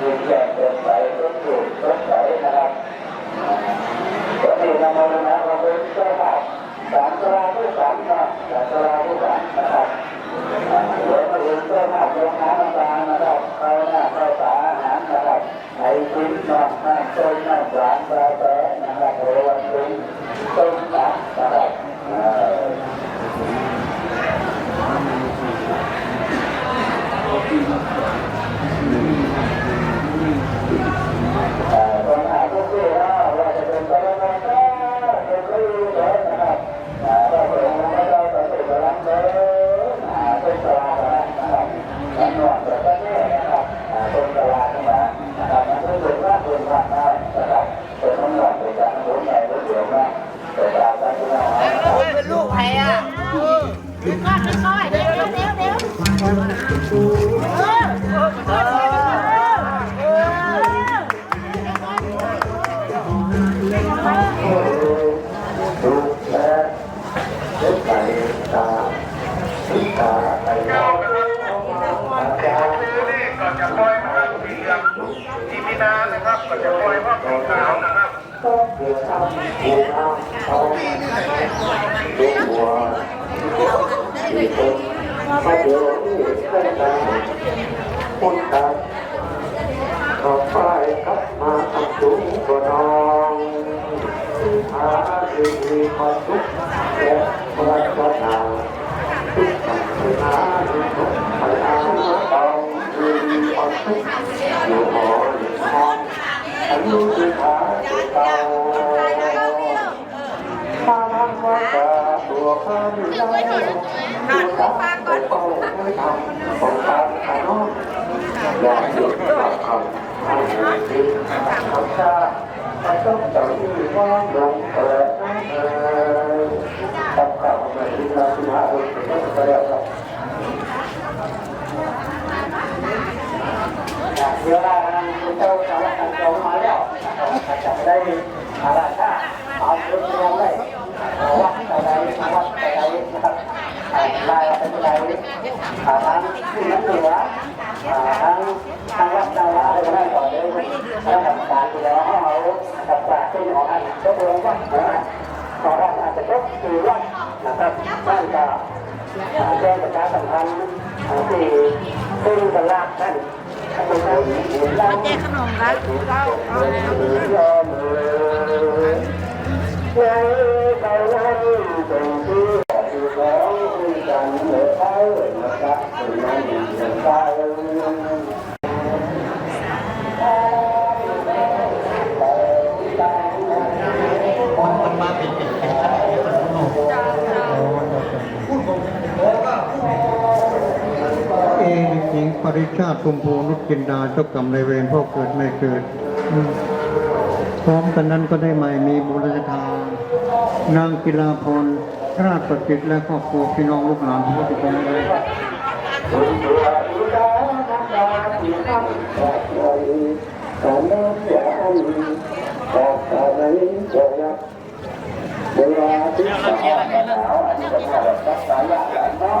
ยืนแย่งเกินไปรถสูบรถใสนะครับก็มีนำมาแล้วนะเราเป็นเจ้าภาสามตรางที่สามนะสามตรางที่สามนะครับเดี๋ยวมาดูเจ้าภาพโรงงานต่างๆนะครับเขาหน้าเข้าตา นะครับไอ้ชิ้นนอกน้ำต้มน้ำหวานปลาแป้นะครับโรวันตุ้งต้มตับนะครับ คนมาเดี๋ยวนี้ได้ตาคนตาขอไปกับมาทำสูงกว่าน้องหาสิ่งมีความสุขและความปรานทุกสิ่งที่หาทุกคนไปหาต้องมีความสุขอยู่หออยู่ห้องอายุที่ขาเก่าข้าลังว่าจะตัวข้าอยู่แล้วนนข้าปากก่อนไม่ทำของตามของอยากหยุดหลับคำให้ดีทำชา นต้องจับที่ว่างลงเปิดนั่งเอ่ยทำข่าวในที่นาที่หาเออเป็นไปแล้วครับ เดี๋ยวเราคุณเจ้าสารการจองมาแล้วจะได้อะไรถ้าเอาเรื่องเรื่องได้วัดอะไรวัดอะไรนะครับลายเป็นอะไรทั้งที่นั้นเหนือทั้งทั้งวัดดาวอะไรก็ได้ต่อเลยแล้วทำการที่แล้วเอากับจากที่ของ อันก็รวมว่าของเราอาจจะครบสี่วัดนะครับบ้านก็แจ้งประชาสัมพันธ์ที่ซึ่งตลาดนั่นมาแจกขนมครับเราเอาเริชาติภูมิภูนุกินดาเจ้ากรรมในเวรพ่อเกิดไม่เกิด พร้อมกันนั้นก็ได้ใหม่มีบุรญทานนางกีฬาพรราชประกิตและครอบครัวพี่น้องลูกหลานทุกคนเลยเวลาที่สาวสาวอันนี้ก็มาแบบรักษาอยากแล้ว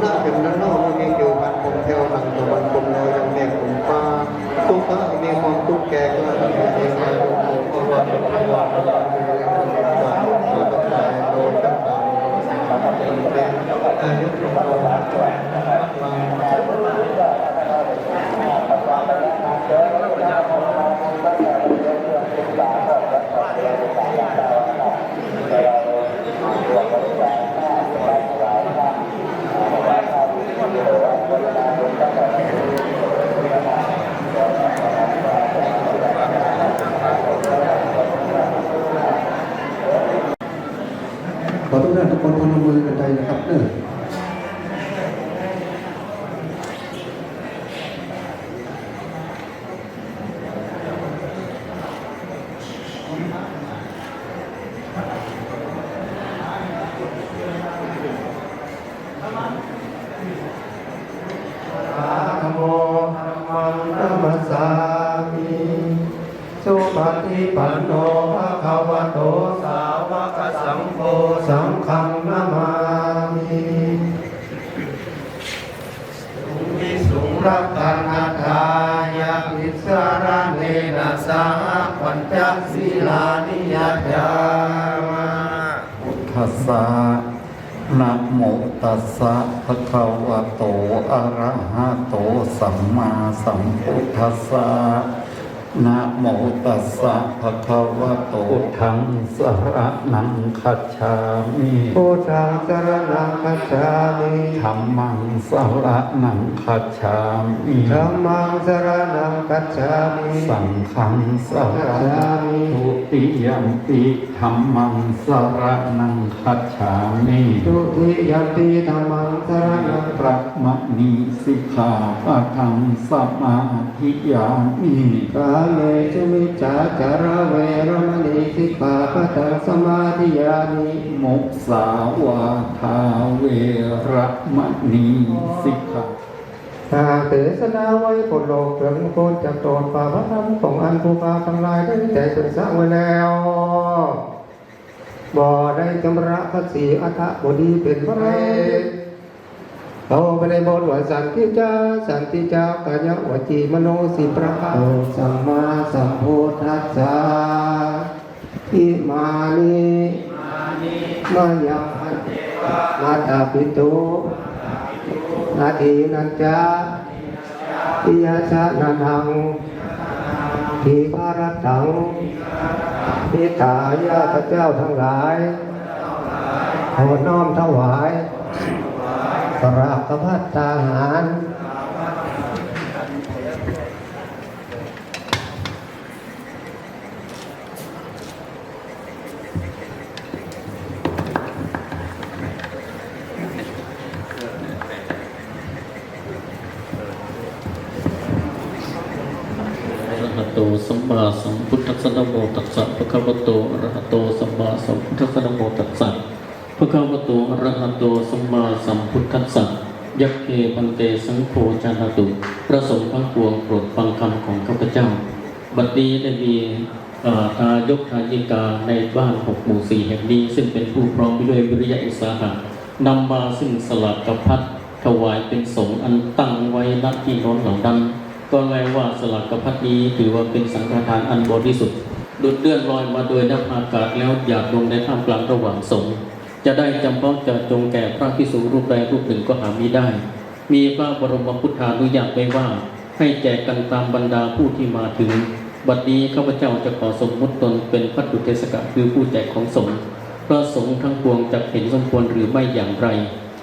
คนหน้าเป็นนั่นนอกมีอยู่มันคงเที่ยวหลังตะวันคงลอยยังแม่ผมฟ้าทุกข์มีความทุกข์แก่ก็มีเองมาดูโอ้ก็วันวันวันวันโดนตั้งแต่เป็นอายุตรงตัว ขอทุกท่านทุกคนพนมมือกันใจนะครับเนอะนะโมธัมมังนัมสสามิสุ ปฏิปันโนภะคะวะโตสาวกสังโฆสังฆังนามามิสุวิสุงรักตันทายาปิสารเนนะสาปัญจศีลานิยจามะทัสสะนะโมตัสสะภะคะวะโตอะระหะโตสัมมาสัมพุทธัสสะ นะโมตัสสะ ภะคะวะโตธังสระนังคัจฉามิพุทธังสรณังคัจฉามิธัมมังสระนังคัจฉามิธัมมังสรณังคัจฉามิสังฆังสระนังทุติยัมปิธัมมังสระนังคัจฉามิทุติยัมปิธัมมังสรณังพระมณีสิกขาปะทังสมาธิยามิกาเมสุมิจฉาจารเวรมณีสิกขาปะทังสมาธิยามิมุสาวาทาเวระมณีสิกขาหากเทศนาไว้ผลโลกเกินโคนจากโดนป่าพระธรรมของอันภูพาทั้งหลายได้ใจเป็นสร้างไว้แล้วบ่ได้จำระภาษีอัฐบดีเป็นพระเรศเขาไปในบทว่าสันติจาสันติจากายะวจีมโนสิประภาสัมมา มายังนาตาปิตุนาทีนันจาปิยาชานันังทีฆารตังพิถายาพระเจ้าทั้งหลายขอน้อมถวายสราบพัฒตาหาร มาสัมพุทธัสสะนะโมตัสสะภะคะวะโตอะระหะโตสัมมาสัมพุทธัสสะนะโมตัสสะภะคะวะโตอะระหะโตสัมมาสัมพุทธัสสะยักเกพันเตสังโฆจานาตุพระสงฆ์ทั้งปวงโปรดฟังคำของข้าพเจ้า บัดนี้ได้มีทายกทายิกาในบ้านหกหมู่สี่แห่งนี้ ซึ่งเป็นผู้พร้อมด้วยวิริยะอุตสาหะนำมาซึ่งสลัดกับพัดถวายเป็นสงฆ์อันตั้งไว้ณที่น้นเหล่านั้น ก็แม้ว่าสลักกพัดนี้ถือว่าเป็นสังฆทานอันบริสุทธิ์ดุดเลื่อนลอยมาโดยนักอากาศแล้วหยาดลงในท่ามกลางระหว่างสงฆ์จะได้จำเพาะจะจงแก่พระพิสุรูปใดรูปหนึ่งก็หามิได้ มีพระบรมพุทธานุญาตไว้ว่า ให้แจกกันตามบรรดาผู้ที่มาถึง บัดนี้ข้าพเจ้าจะขอสมมุติตนเป็นพัตตุเทศกะคือผู้แจกของสงฆ์พระสงฆ์ทั้งปวงจะเห็นสมควรหรือไม่อย่างไร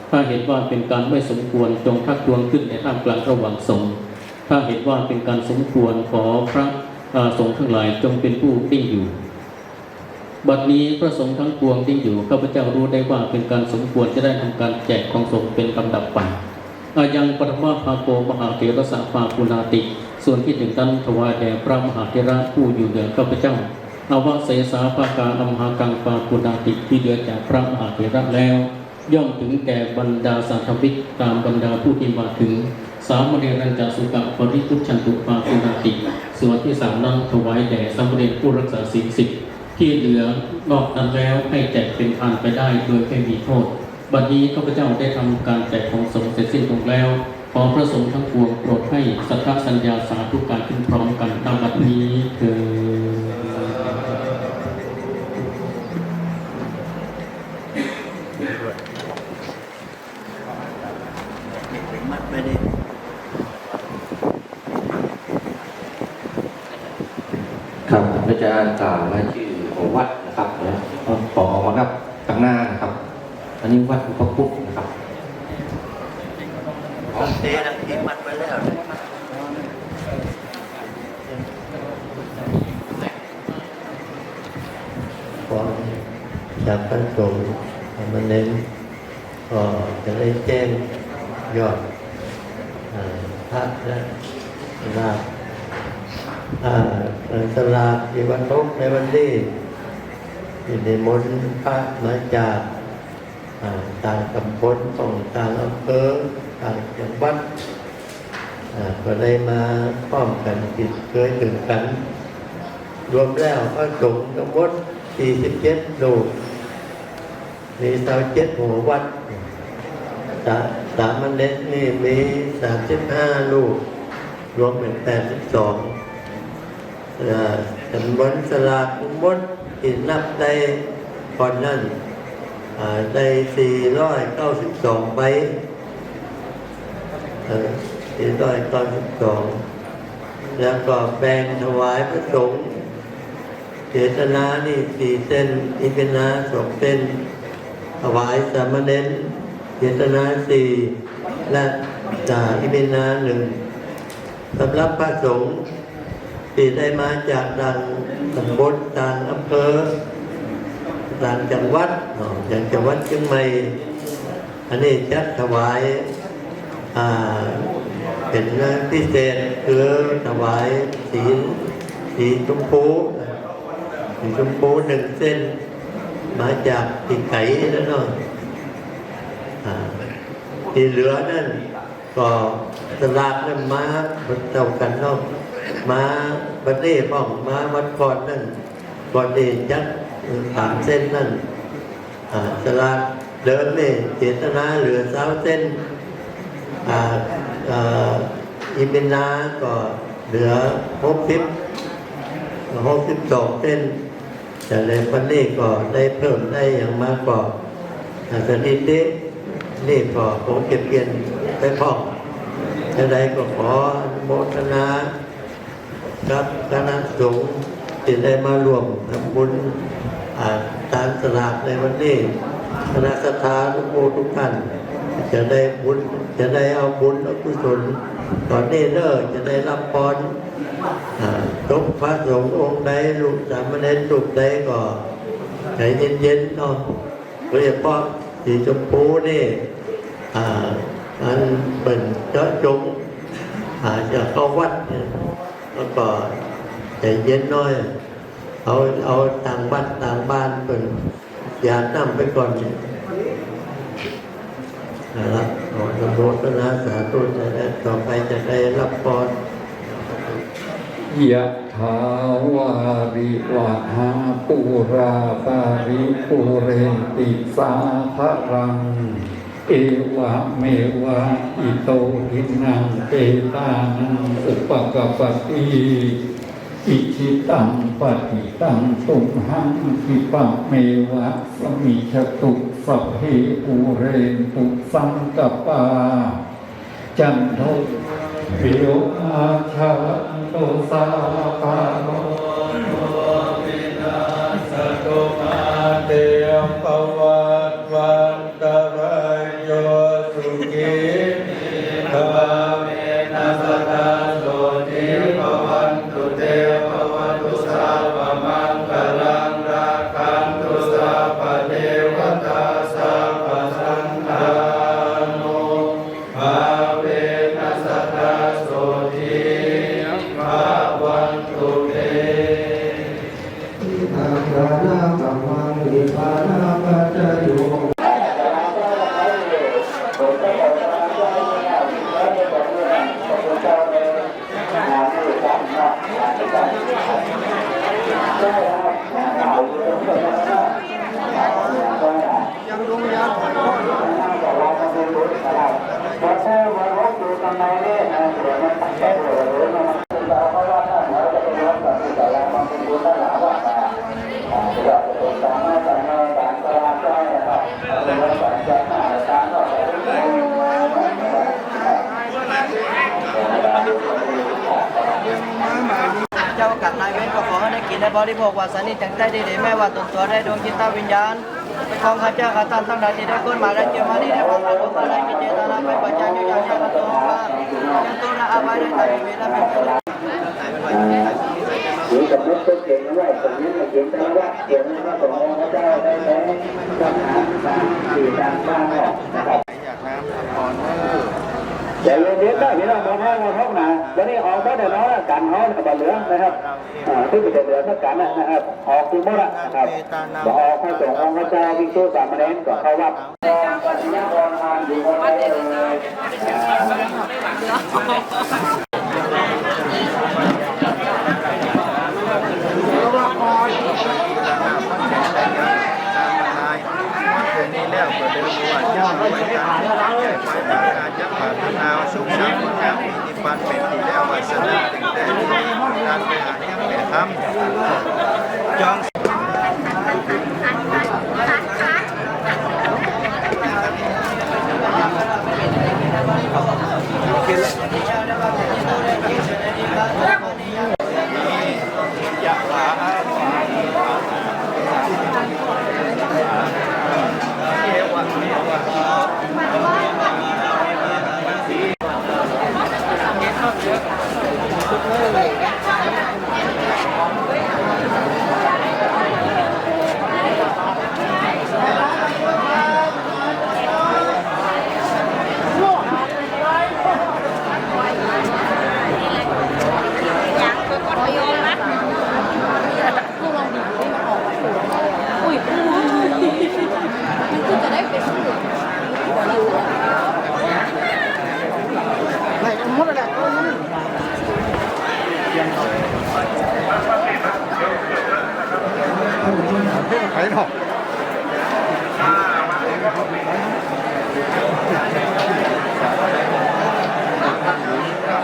ถ้าเห็นว่าเป็นการไม่สมควรจงทักทวงขึ้นในท่ามกลางระหว่างสงฆ์ ถ้าเห็นว่าเป็นการสมควรขอพระสงฆ์ทั้งหลายจงเป็นผู้ติ้งอยู่ บัดนี้พระสงฆ์ทั้งปวงติ้งอยู่ข้าพเจ้ารู้ได้ว่าเป็นการสมควรจะได้ทำการแจกของสงฆ์เป็นลำดับไปอายังปฐมาภาโกมหาเถรสาภาปุนาติ ส่วนที่ถึงนั้นถวายแด่พระมหาเถระผู้อยู่เหนือข้าพเจ้าอาวเสสาภากานมหากังปาปุนาติที่เหลือจากพระมหาเถระแล้ว ย่อมถึงแก่บรรดาสัตธวิกตามบรรดาผู้ที่มาถึง สามเณรัญจาสุกะปริพุทธันตุปาคุนาติส่วนที่สามนั้นถวายแด่สามเณรผู้รักษาศีลสิบที่เหลือนอกนั้นแล้วให้แจกเป็นทานไปได้โดยไม่มีโทษ บัดนี้ข้าพเจ้าได้ทำการแจกของสงฆ์เสร็จสิ้นลงแล้วขอพระสงฆ์ทั้งปวงโปรดให้สัทธสัญญาสาธุการขึ้นพร้อมกันตามบัดนี้เถิด เราจะกล่าวรายชื่อของวัดนะครับนะขอมาครับข้างหน้านะครับ อันนี้วัดพระพุทธนะครับเตะนะเห็นมันไปแล้วขอจากพระสงฆ์มาเน้นก็จะได้แจ้งยอดอ่อพระและลาภอ่า สลากที่วันทุกในวันนี้ที่ในมนพระมาจากต่างตำบลของต่างอำเภอต่างจังหวัดก็ได้มาพร้อมกันติดเคยถึงกัน รวมแล้วพระสงฆ์ทั้งหมด 47ลูมีสาวเจ็ดหัววัดสาสามเณรนี่มี 35 ลูก รวมเป็น 82 จำนวนสลากทั้งหมดที่นับได้ก่อนนั้นอ่าได้492ใบเอ่อ492 แล้วก็แบ่งถวายพระสงฆ์เจตนานี่สี่เส้นอิปนนาสองเส้นถวายสามเณรเจตนาสี่และจ่าอิเป็นนาหนึ่งสำหรับพระสงฆ์ ที่ได้มาจากต่างตำบลต่างอำเภอต่างจังหวัดอย่างจังหวัดเชียงใหม่อันนี้จัดถวายอ่าเป็นพิเศษคือถวายสีสีชมพูสีชมพูหนึ่งเส้น มาจากปีไก่แล้วเนาะอ่าที่เหลือนั่นก็สลากนั่นมาเต่ากันเนาะ มาบันเด้ป้องมาวัดก่อนนั่นก่อนนี้ยักสามเส้นนั่นสลากเดิมนี่เจตนาเหลือสาเส้นอิมินาก็เหลือหกสิบหกสิบสองเส้นแต่ในวันนี้ก็ได้เพิ่มได้อย่างมากกว่าสถิตินี่ก็ผมเก็บเกียนไปพอกจะได้ก็ขอโมทนา ครับคณะสงฆ์ที่ได้มารวมทำบุญตามสลากในวันนี้คณะสัทธาทุกโมทุกท่านจะได้บุญจะได้เอาบุญเอากุศลตอนนี้เนอจะได้รับพรอ่าตกพระสงฆ์องค์ใดลูกสามเณรลูกใดก็ใจเย็นๆเนาะโดยเฉพาะสีชมพูนี่อ่าอันเป็นเจาะจงอาจจะเข้าวัดเนี่ย แล้วก็ใจเย็นน้อย เอาเอาต่างบ้านต่างบ้านเป็นอย่านั่งไปก่อนเนี่ยนะครับขอสมโภชนาสาธุจะได้ต่อไปจะได้รับพรยะถาวาริวะหาปูราปาริปูเรนติสาภรัง เอวะเมวะอิโตหินังเปตานังอุปกปปติอิชิตังปฏิตังตุมหังคิปะเมวะสมิชตุสัพเพปูเรนตุสังกปา จันโทปิโยอาชาโตสาปาโนวินาสตุมาเตมปวัต เจ้ากัดนายเว้นก็ขอให้ได้กินได้บริโภคว่าสนิทจังใจดีเดไม่ว่าตนตัวได้ดวงจิตตาวิญญาณของข้าเจ้าข้าตานตั้งแต่ที่ได้คนมาได้เกี่ยวมานี่ได้ความรักของได้กิจเจตนาไม่ปัจจัยอยู่อย่างเช่นตัวข้ายังตัวละอาไว้ได้ตายเวลาเป็นเว หรือกับนกตัวเก่งนะว่าสมัยเราเก่งแต่ว่าเกี่ยวกับสมองพระเจ้าได้ไหมก็หาสามสี่ทางบ้างนะครับแต่เรียนได้พี่น้องมองห้องมองห้องนะวันนี้ออกมาเดี๋ยวน้องกันห้องกับบเหลืองนะครับอ่าที่เป็นเหลือสักกันนะครับออกคือมดนะครับบอกออกพระสงองค์พระเจ้าวิสุทธิสามเณรก็เข้าวัดปัญญาบอลทานอยู่วันนี้เลย สุขสันต์คนงามมีนิพพานเป็นที่แล้ววาสนาถึงแต่การไปหายังแต่ทำจอง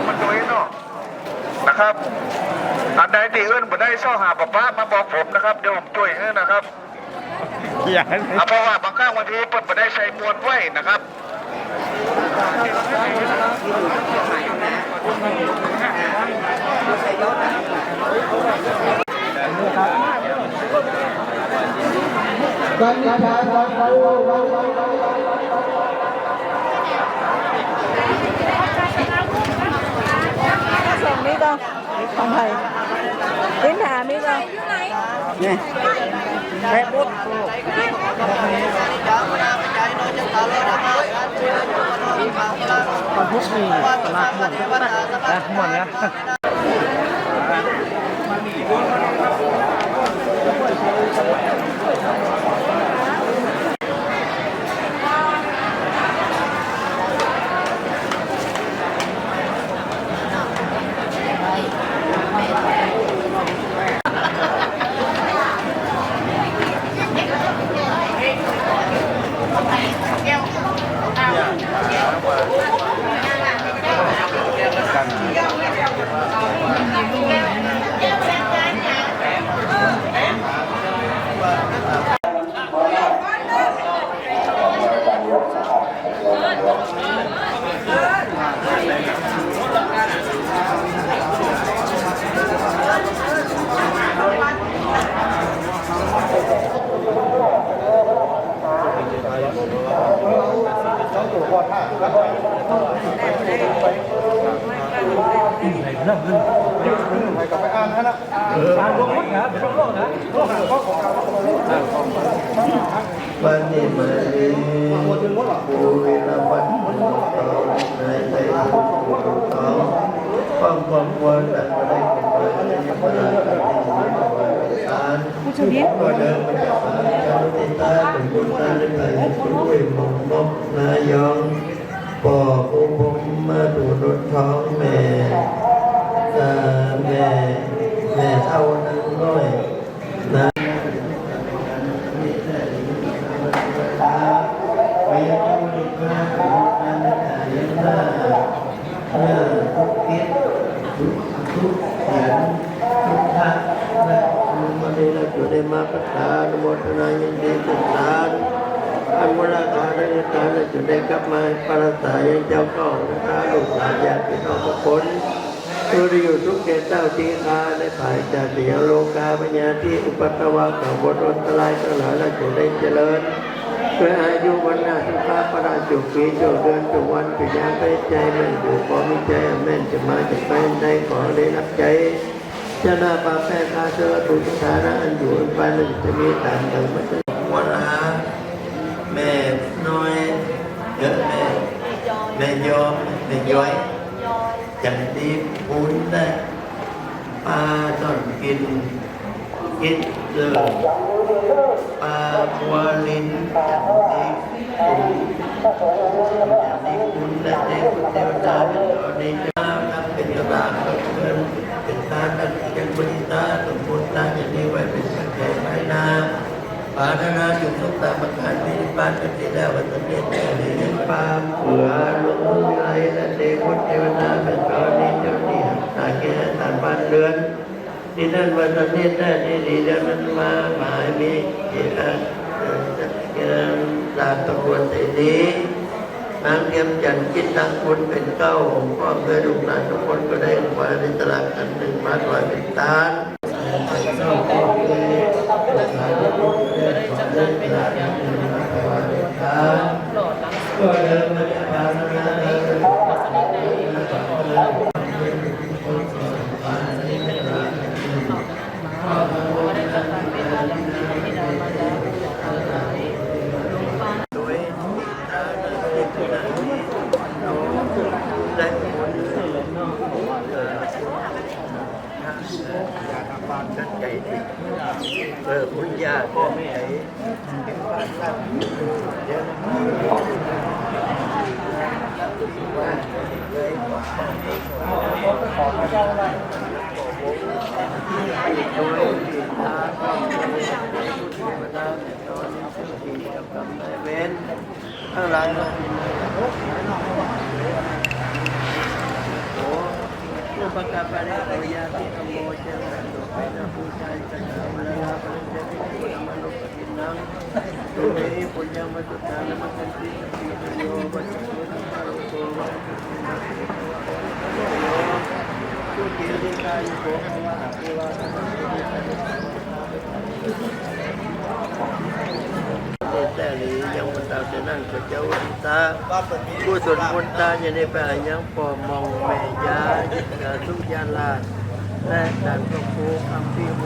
มันโดยเนาะนะครับ อันใดที่อื่นบ่ได้ซ่อหาปะป้ามาบอกผมนะครับ เดี๋ยวผมช่วยให้นะครับเอาเพราะว่าบางครั้งบางทีเปิดบ่ได้ใช้มวลไว้นะครับส่งนี่ก็ของใคร พื้นฐานนี่ก็เนี่ยแม่ปุ๊บคนทุกมีลากหมดลากหมดเนี่ยวัน นี้มาเรีบูเวลาวันในใจของเขาความความควรแต่ก็ได้เป็นไปในพระราชาผู้ชมก็เดินมาจากพระเจ้าติตาเป็นบุญตาในใจด้วยมงมกนายอง บอผู้ผมมาดูรถท้องแม่แม่แม่เท่านั้นน้อยนะ อยู่ในมาประทานโมทนายินดีสุสานอันวราธาได้ตาได้จุดได้กลับมาปราศัยเจ้าก็นะคะลูกหลานญาติพี่น้องทุกคนก ตุริยุาทีคาในฝ่ายจาติยโลกาปัญญาที่อุปตตวะกับบทอันตรายทั้งหลายและจะได้เจริญด้วยอายุวันนาสุภาพระจุปีโจเดือนจุวันปิยาไปใจแม่นอยู่ขอมีใจแม่นจะมาจะไปได้ขอได้รับใจจะนาปาแป้คาเสวตุสาระอันอยู่อันไปนั้นจะมีตามดังมันจะวันหาแม่น้อยเยอะแม่แม่ยอมแม่ย้อยจันดีปุ้นได้ ปลาต้นกินกินเลือปลาบัวลินจันดีปุ้นจันดีปุ้นและเทพเทวดาเป็นตัวดีจ้านับเป็นกระดาษเงินเป็นตาตัดยังบริตาสมบูรณ์ตาอย่างนี้ไว้เป็นสังเกตไว้นา ปาธนาจุดทุกตาประการมีปานกันที่แล้ววันนี้แต่ดีเห็นปามเผื่อลงมือไรและเทพเทวดาเป็นตัวดีเจ้าดีตาแก่ตาบ้านเรือนที่นั่นวันนี้ได้ดีดีเดี๋ยวมันมาหมายมีเกี่ยวกับเกี่ยวกับตาตะวันใจดีนางเทียมจันคิดทางคุณเป็นเก้าพ่อเพื่อลูกหลานทุกคนก็ได้ลงมาในตลาดกันหนึ่งมาถวายเป็นตาล ก็เดินมาจากบ้านนะโดยตาในขณะนี้ได้ผลยาทำความชัดใจถึงเออคุณยาก็ไม่ไหนเป็นบ้านตั้งเดี๋ยวโดยติดตาก็มี เทวดาเป็นข้างที่กำลังได้เว้นทั้งหลายก็มีโอ้ผู้ประกาศไปแล้วปัญญาที่อโมเจริญไปนะผู้ชายกันเอาเวลาไปเจริญผู้นำมนุษย์กินน้ำตัวนี้ปุญญามาตุตานะมันเป็นที่ที่โยบัจจุบัน ผู้เกียรติกาอภิวาทนาแต่ลียังมันตาจะนั่งก็เจ้าวันตาผู้สนมนตาจะได้ไปยังปอมองแม่ยาจิตกาทุกยาลาและดันพระโคคำพิมพ์